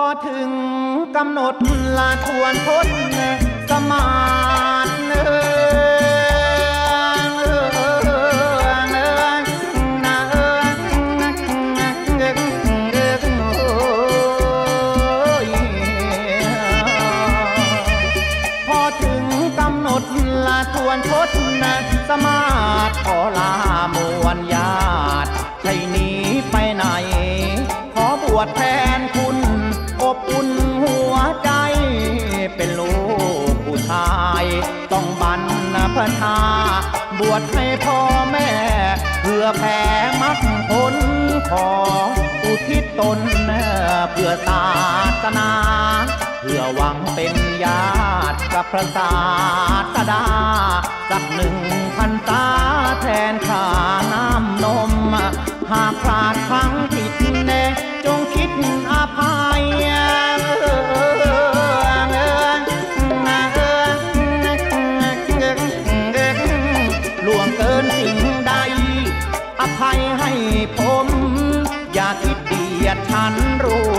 อถึงกำหนดลาทวนทนสมานเนืองเอิงเอิงนาเอิงเอิงเอิงโอ้ยพอถึงกำหนดลาทวนทศนะสมาธิขอลามวลญาติใช่หนีไปไหน ขอบวชแทนคุณ อบอุ่นหัวใจ เป็นลูกผู้ชาย ต้องบันพชา บวชให้พ่อแม่ เพื่อแผ่มรรคผลของอุทิศตนเพื่อศาสนา เพื่อหวังเป็นญาติกับพระศาสดา สักหนึ่งพันตาแทนข้าน้ำนม หากพลาดพลังผิดแน่จงคิดอภัย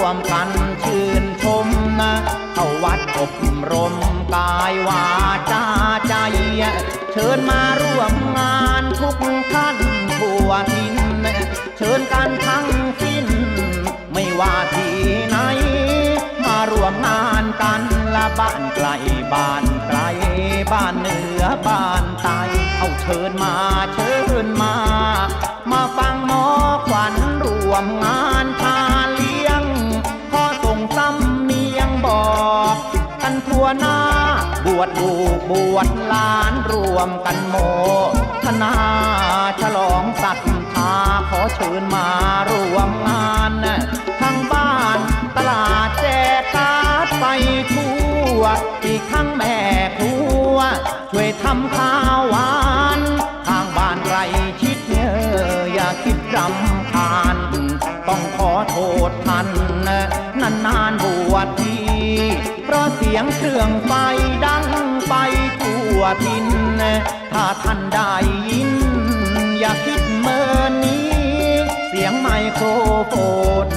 วมกันชื่นชมนะเข้าวัดอบรมกายวาจาใจ เชิญมาร่วมงานทุกท่านทั่วทินเชิญกันทั้งสิ้น ไม่ว่าที่ไหน มาร่วมงานกันละบ้านไกลบ้านไกล บ้านเหนือบ้านใต้เอาเชิญมาเชิญ วชหลานรวมกันโมทนาฉลองศรัทธาขอเชิญมารวมงานทั้งบ้านตลาดแจกการ์ดไปทั่วอีกทั้งแม่ครัว ช่วยทำข้าวหวานทางบ้านไรชิดเอออย่าคิดรำคาญต้องขอโทษท่านนานๆบวชทีเพราะเสียงเครื่องไฟดังไปทั่ วทิน ถ้าท่านได้ยิน อย่าคิดเมินนี้ เสียงไมโครโฟน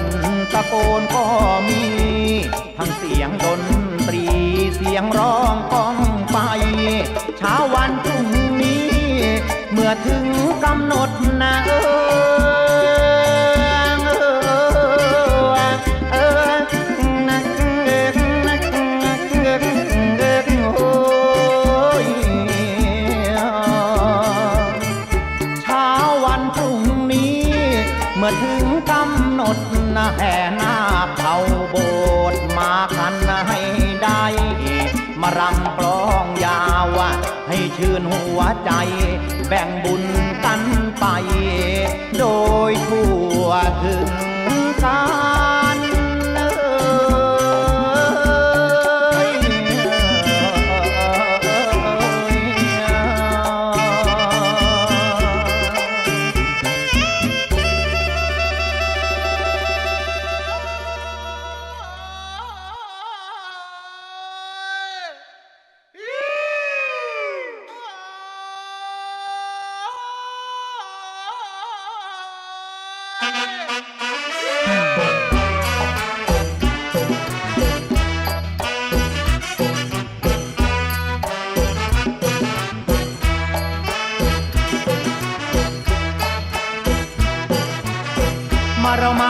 ตะโกนก็มี ทั้งเสียงดนตรีเสียงร้องก้ หัวใจ แบ่งบุญกันไป โดยทั่วถึงกัน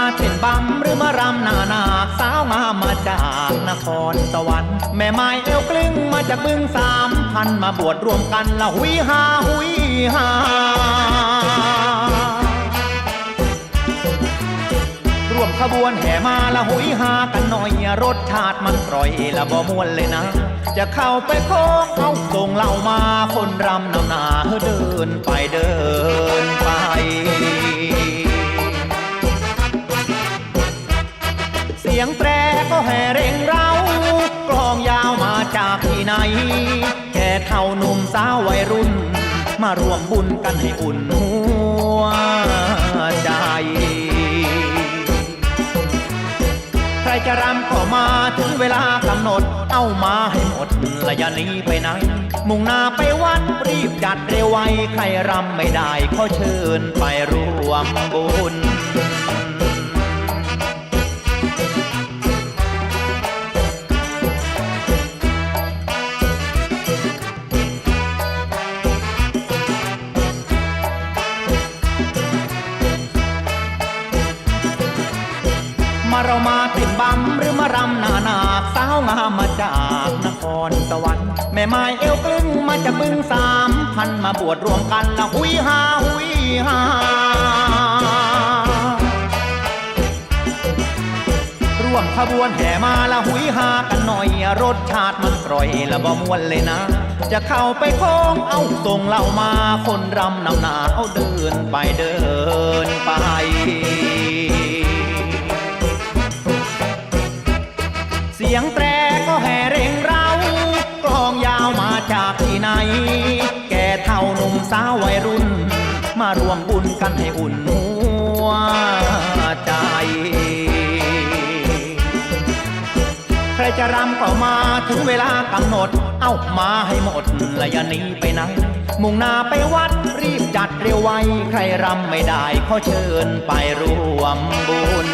เรามาเต้นบำหรือมารำหนานาสาวงามมาจากนครสวรรค์แม่ไม้เอวกลึงมาจากบึงสามพันมาบวชรวมกันละหุยฮาหุยฮาร่วมขบวนแห่มาละหุยหากันหน่อยรสชาติมันกร่อยละบ่มวนเลยนะ จะเข้าไปโค้งเอาส่งเหล่ามาคนรำนำหนาเดินไปเดินไป สียงแตรก็แห่เร่งเร้ากลองยาวมาจากที่ไหน แก่เท่าหนุ่มสาววัยรุ่น มารวมบุญกันให้อุ่นหัวใจ ใครจะรำก็มาถึงเวลากำหนด เอามาให้หมดและย่าหนีไปไหนมุ่งหน้าไปวัดรีบจัดเร็วไวใครรำไม่ได้ขอเชิญไปร่วมบุญ รือมารำนานาสาวงามมาจากนครสวรรค์แม่ไม้เอวกลึงมาจากบึงสามพันมาบวชรวมกันละหุยฮาหุยฮาร่วมขบวนแห่มาละหุยหากันหน่อยรสชาติมันกร่อยละบ่มวนเลยนะ จะเข้าไปโค้งเอาส่งเหล่ามาคนรำนำหนาเอาเดินไปเดินารวมบุญกันให้อุ่นหัวใจ ใครจะรำก็มาถึงเวลากำหนด เอ้ามาให้หมดและอย่าหนีไปไหนมุ่งหน้าไปวัดรีบจัดเร็วไว ใครรำไม่ได้ขอเชิญไปร่วมบุญ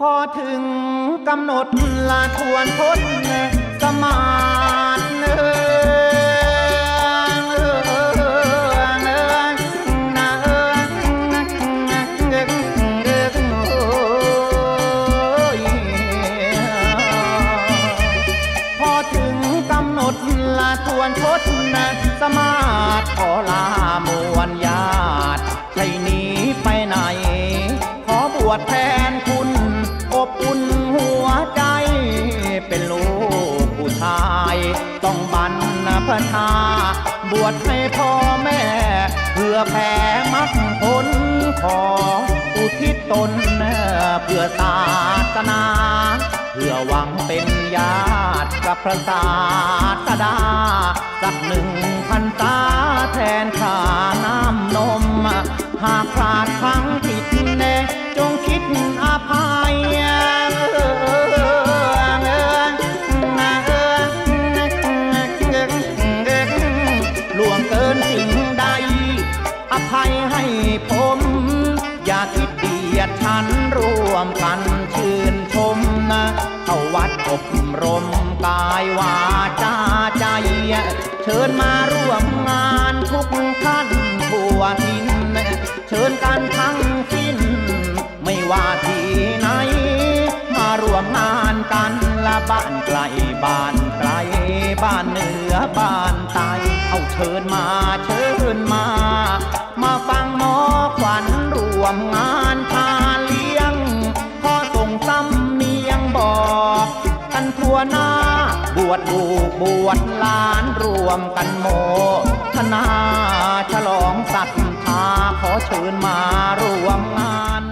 พอถึงกำหนดลาทวนพ้นสมานเอิงเอิงเอิงนะเอิงเอิงเอิงโอ้ยพอถึงกำหนดลาทวนทศนะสมาธิขอลามวลญาติใช่หนีไปไหน ขอบวชแทน อบอุ่นหัวใจ เป็นลูกผู้ชาย ต้องบันพชา บวชให้พ่อแม่ เพื่อแผ่มรรคผลของอุทิศตนเพื่อศาสนา เพื่อหวังเป็นญาติกับพระศาสดาสักหนึ่ง ฉันร่วมกันชื่นชมนะเข้าวัดอบรมกายวาจาใจ เชิญมาร่วมงานทุกท่านทั่วทินเชิญกันทั้งสิ้น ไม่ว่าที่ไหน มาร่วมงานกันละบ้านไกลบ้านไกลบ้านเหนือบ้านใต้เอาเชิญมาเชิญมา มาฟังหมอขวัญรวมงาน วหน้า บวชบูกบวชลานรวมกันโมทนาฉลองศรัทธาขอเชิญมาร่วมงาน